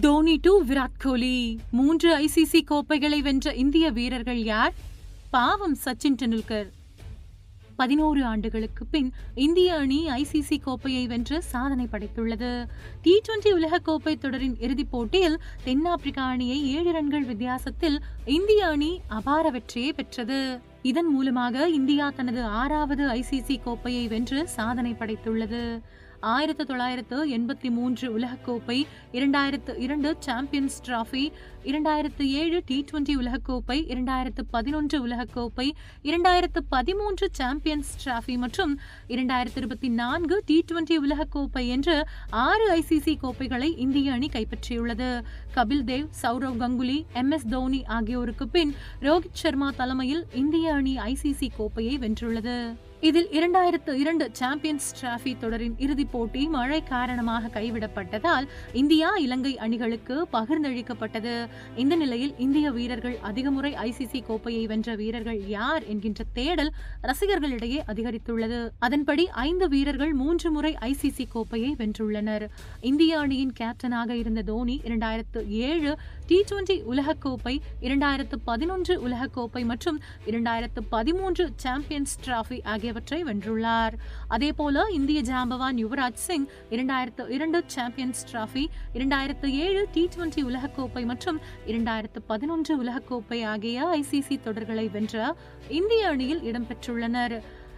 Dhoni to Virat Kohli. மூன்று ICC கோப்பைகளை வென்ற இந்திய வீரர்கள் யார்? பாவம் சச்சின் டெண்டுல்கர். பதினோரு ஆண்டுகளுக்கு பின் இந்திய அணி ஐசிசி கோப்பையை வென்று சாதனை படைத்துள்ளது. டி டுவெண்டி உலகக்கோப்பை தொடரின் இறுதிப் போட்டியில் தென்னாப்பிரிக்கா அணியை ஏழு ரன்கள் வித்தியாசத்தில் இந்திய அணி அபார வெற்றியை பெற்றது. இதன் மூலமாக இந்தியா தனது ஆறாவது ஐசிசி கோப்பையை வென்று சாதனை படைத்துள்ளது. ஆயிரத்து தொள்ளாயிரத்து எண்பத்தி மூன்று உலகக்கோப்பை இரண்டாயிரத்து இரண்டு சாம்பியன்ஸ் டிராஃபி இரண்டாயிரத்து ஏழு டி டுவெண்டி உலகக்கோப்பை இரண்டாயிரத்து பதினொன்று உலகக்கோப்பை இரண்டாயிரத்து பதிமூன்று சாம்பியன்ஸ் டிராஃபி மற்றும் இரண்டாயிரத்து இருபத்தி நான்கு டி டுவெண்டி உலகக்கோப்பை என்று ஆறு ஐசிசி கோப்பைகளை இந்திய அணி கைப்பற்றியுள்ளது. கபில் தேவ் சௌரவ் கங்குலி எம் எஸ் தோனி ஆகியோருக்கு பின் ரோஹித் சர்மா தலைமையில் இந்திய அணி ஐசிசி கோப்பையை வென்றுள்ளது. இதில் இரண்டாயிரத்து இரண்டு சாம்பியன்ஸ் டிராபி தொடரின் இறுதிப் போட்டி மழை காரணமாக கைவிடப்பட்டதால் இந்தியா இலங்கை அணிகளுக்கு பகிர்ந்தளிக்கப்பட்டது. இந்த நிலையில் இந்திய வீரர்கள் அதிக முறை ஐசிசி கோப்பையை வென்ற வீரர்கள் யார் என்கின்ற தேடல் ரசிகர்களிடையே அதிகரித்துள்ளது. அதன்படி ஐந்து வீரர்கள் மூன்று முறை ஐசிசி கோப்பையை வென்றுள்ளனர். இந்திய அணியின் கேப்டனாக இருந்த தோனி இரண்டாயிரத்து ஏழு டி டுவெண்டி உலகக்கோப்பை இரண்டாயிரத்து பதினொன்று உலகக்கோப்பை மற்றும் இரண்டாயிரத்து பதிமூன்று சாம்பியன்ஸ் டிராபி ஆகியவற்றை வென்றுள்ளார். அதே போல இந்திய ஜாம்பவான் யுவராஜ் சிங் இரண்டாயிரத்து இரண்டு சாம்பியன்ஸ் டிராஃபி இரண்டாயிரத்து ஏழு டி டுவெண்டி உலகக்கோப்பை மற்றும் இரண்டாயிரத்து பதினொன்று உலகக்கோப்பை ஆகிய ஐசிசி தொடர்களை வென்ற இந்திய அணியில் இடம்பெற்றுள்ளனர்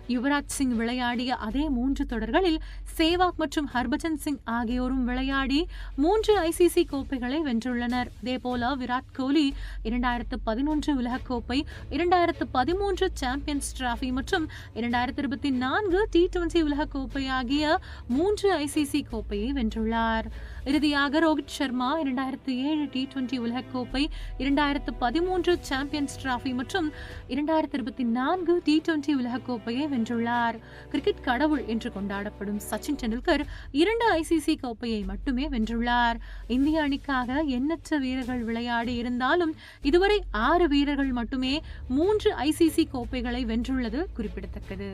யுவராஜ் சிங் விளையாடிய அதே மூன்று தொடர்களில் சேவாக் மற்றும் ஹர்பஜன் சிங் ஆகியோரும் விளையாடி மூன்று ஐசிசி கோப்பைகளை வென்றுள்ளனர். அதேபோல விராட் கோலி இரண்டாயிரத்து பதினொன்று உலகக்கோப்பை இரண்டாயிரத்து பதிமூன்று சாம்பியன்ஸ் டிராஃபி மற்றும் இரண்டாயிரத்து இருபத்தி நான்கு டி டுவெண்டி உலகக்கோப்பை ஆகிய மூன்று ஐசிசி கோப்பையை வென்றுள்ளார். இறுதியாக ரோஹித் சர்மா இரண்டாயிரத்து ஏழு டி டுவெண்டி உலகக்கோப்பை இரண்டாயிரத்து பதிமூன்று சாம்பியன்ஸ் டிராஃபி மற்றும் இரண்டாயிரத்து இருபத்தி நான்கு டி டுவெண்டி உலகக்கோப்பையை வென்றுள்ளார். கிரிக்கெட் கடவுள் என்று கொண்டாடப்படும் சச்சின் டெண்டுல்கர் இரண்டு ஐசிசி கோப்பையை மட்டுமே வென்றுள்ளார். இந்திய அணிக்காக எண்ணற்ற வீரர்கள் விளையாடி இருந்தாலும் இதுவரை ஆறு வீரர்கள் மட்டுமே மூன்று ஐசிசி கோப்பைகளை வென்றுள்ளது குறிப்பிடத்தக்கது.